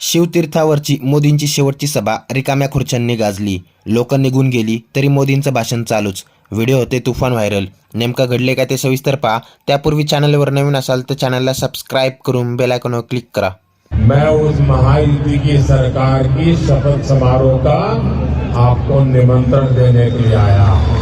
शिवतीर्थावरची मोदींची शेवटची सभा रिकाम्या खुर्च्यांनी गाजली. लोक निघून गेली तरी मोदींचं भाषण चालूच. व्हिडिओ होते तुफान व्हायरल. नेमकं घडले का ते सविस्तर पहा. त्यापूर्वी चॅनलवर नवीन असाल तर चॅनलला सबस्क्राईब करून बेल आयकॉनवर क्लिक करा. मैं उस महायुति की सरकार की शपथ समारोह का आपको निमंत्रण देने के लिए आया हूं।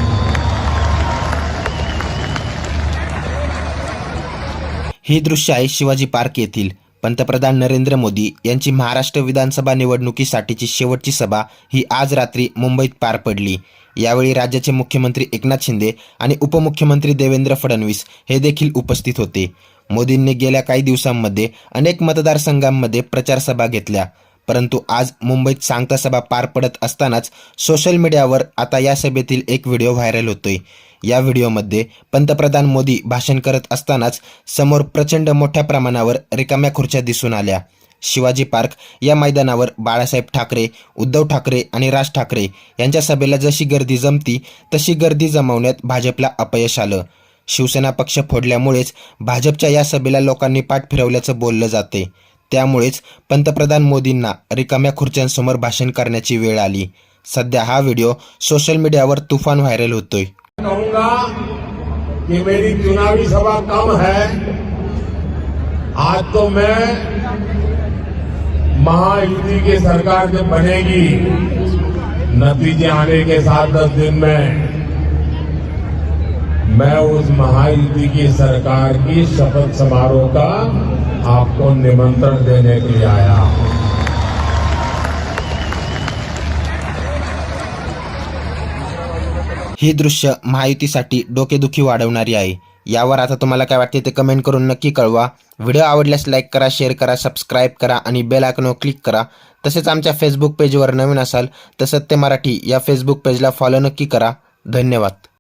ही दृश्य आहे शिवाजी पार्क येथील. पंतप्रधान नरेंद्र मोदी यांची महाराष्ट्र विधानसभा निवडणुकीसाठीची शेवटची सभा ही आज रात्री मुंबईत पार पडली. यावेळी राज्याचे मुख्यमंत्री एकनाथ शिंदे आणि उपमुख्यमंत्री देवेंद्र फडणवीस हे देखील उपस्थित होते. मोदींनी गेल्या काही दिवसांमध्ये अनेक मतदारसंघांमध्ये प्रचार सभा घेतल्या. परंतु आज मुंबईत सांगता सभा पार पडत असतानाच सोशल मीडियावर आता या सभेतील एक व्हिडिओ व्हायरल होतोय. या व्हिडिओमध्ये पंतप्रधान मोदी भाषण करत असतानाच समोर प्रचंड मोठ्या प्रमाणावर रिकाम्या खुर्च्या दिसून आल्या. शिवाजी पार्क या मैदानावर बाळासाहेब ठाकरे उद्धव ठाकरे आणि राज ठाकरे यांच्या सभेला जशी गर्दी जमती तशी गर्दी जमवण्यात भाजपला अपयश आलं. शिवसेना पक्ष फोडल्यामुळेच भाजपच्या या सभेला लोकांनी पाठ फिरवल्याचं बोललं जाते त्यामुळेच पंतप्रधान मोदींना रिकाम्या खुर्च्यांसमोर भाषण करण्याची वेळ आली. सध्या हा व्हिडिओ सोशल मीडियावर तुफान व्हायरल होतोय. कि मेरी चुनावी सभा कम है? आज तो मैं महायुति की सरकार जब बनेगी नतीजे आने के साथ दस दिन में। मैं उस महायुति की सरकार की शपथ समारोह का आपको निमंत्रण देने के लिए आया हूं। ही दृश्य महायुतीसाठी डोकेदुखी वाढवणारी आहे. यावर आता तुम्हाला काय वाटते ते कमेंट करून नक्की कळवा. व्हिडिओ आवडल्यास लाईक करा शेअर करा सबस्क्राईब करा आणि बेल आयकॉनवर क्लिक करा. तसेच आमच्या फेसबुक पेजवर नवीन असाल तर सत्य मराठी या फेसबुक पेजला फॉलो नक्की करा. धन्यवाद.